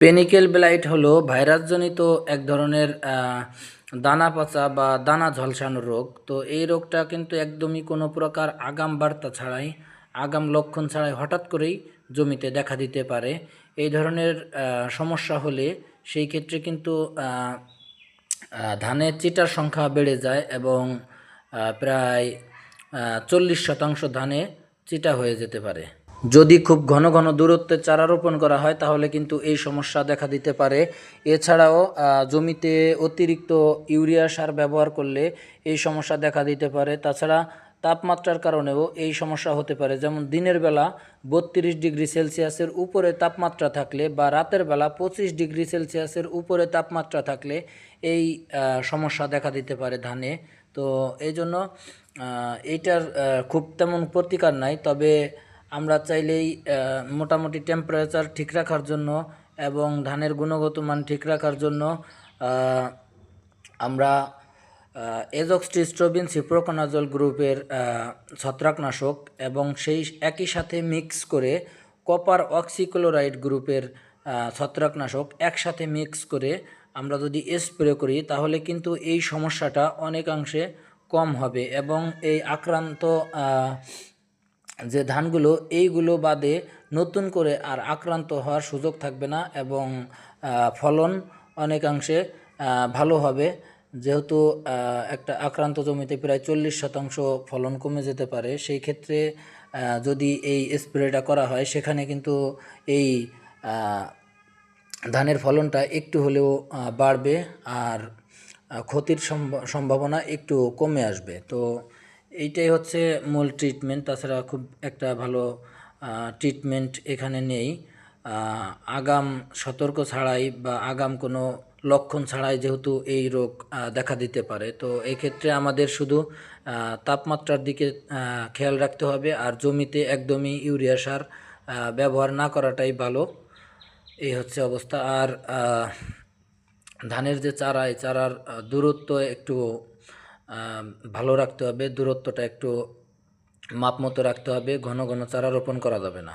Panicle blight হলো ভাইরাসজনিত এক ধরনের দানা পচা বা দানা ঝলসানো রোগ। তো এই রোগটা কিন্তু একদমই কোনো প্রকার আগাম বার্তা ছাড়াই, আগাম লক্ষণ ছাড়াই হঠাৎ করেই জমিতে দেখা দিতে পারে। এই ধরনের সমস্যা হলে সেই ক্ষেত্রে কিন্তু ধানের চিটার সংখ্যা বেড়ে যায় এবং প্রায় চল্লিশ শতাংশ ধানে চিটা হয়ে যেতে পারে। যদি খুব ঘন ঘন দূরত্বে চারা রোপণ করা হয়, তাহলে কিন্তু এই সমস্যা দেখা দিতে পারে। এছাড়াও জমিতে অতিরিক্ত ইউরিয়া সার ব্যবহার করলে এই সমস্যা দেখা দিতে পারে। তাছাড়া তাপমাত্রার কারণেও এই সমস্যা হতে পারে। যেমন দিনের বেলা বত্রিশ ডিগ্রি সেলসিয়াসের উপরে তাপমাত্রা থাকলে বা রাতের বেলা পঁচিশ ডিগ্রি সেলসিয়াসের উপরে তাপমাত্রা থাকলে এই সমস্যা দেখা দিতে পারে ধানে। তো এই জন্য এইটার খুব তেমন প্রতিকার নাই। তবে আমরা চাইলেই মোটামুটি টেম্পারেচার ঠিক রাখার জন্য এবং ধানের গুণগত মান ঠিক রাখার জন্য আমরা এজক্সটিস্ট্রোবিন সিপ্রোকোনাজল গ্রুপের ছত্রাকনাশক এবং সেই একই সাথে মিক্স করে কপার অক্সিক্লোরাইড গ্রুপের ছত্রাকনাশক একসাথে মিক্স করে আমরা যদি স্প্রে করি, তাহলে কিন্তু এই সমস্যাটা অনেকাংশে কম হবে এবং এই আক্রান্ত যে ধানগুলো, এইগুলো বাদে নতুন করে আর আক্রান্ত হওয়ার সুযোগ থাকবে না এবং ফলন অনেকাংশে ভালো হবে। যেহেতু একটা আক্রান্ত জমিতে প্রায় চল্লিশ শতাংশ ফলন কমে যেতে পারে, সেই ক্ষেত্রে যদি এই স্প্রেটা করা হয়, সেখানে কিন্তু এই ধানের ফলনটা একটু হলেও বাড়বে আর ক্ষতির সম্ভাবনা একটু কমে আসবে। তো এইটাই হচ্ছে মূল ট্রিটমেন্ট তাছাড়া খুব একটা ভালো ট্রিটমেন্ট এখানে নেই। আগাম সতর্ক ছাড়াই বা আগাম কোনো লক্ষণ ছাড়াই যেহেতু এই রোগ দেখা দিতে পারে। তো এই ক্ষেত্রে আমাদের শুধু তাপমাত্রার দিকে খেয়াল রাখতে হবে আর জমিতে একদমই ইউরিয়া সার ব্যবহার না করাটাই ভালো। এই হচ্ছে অবস্থা। আর ধানের যে চারা, এই চারার দূরত্ব একটু ভালো রাখতে হবে, দূরত্বটা একটু মাপ মতো রাখতে হবে, ঘন ঘন চারা রোপণ করা যাবে না।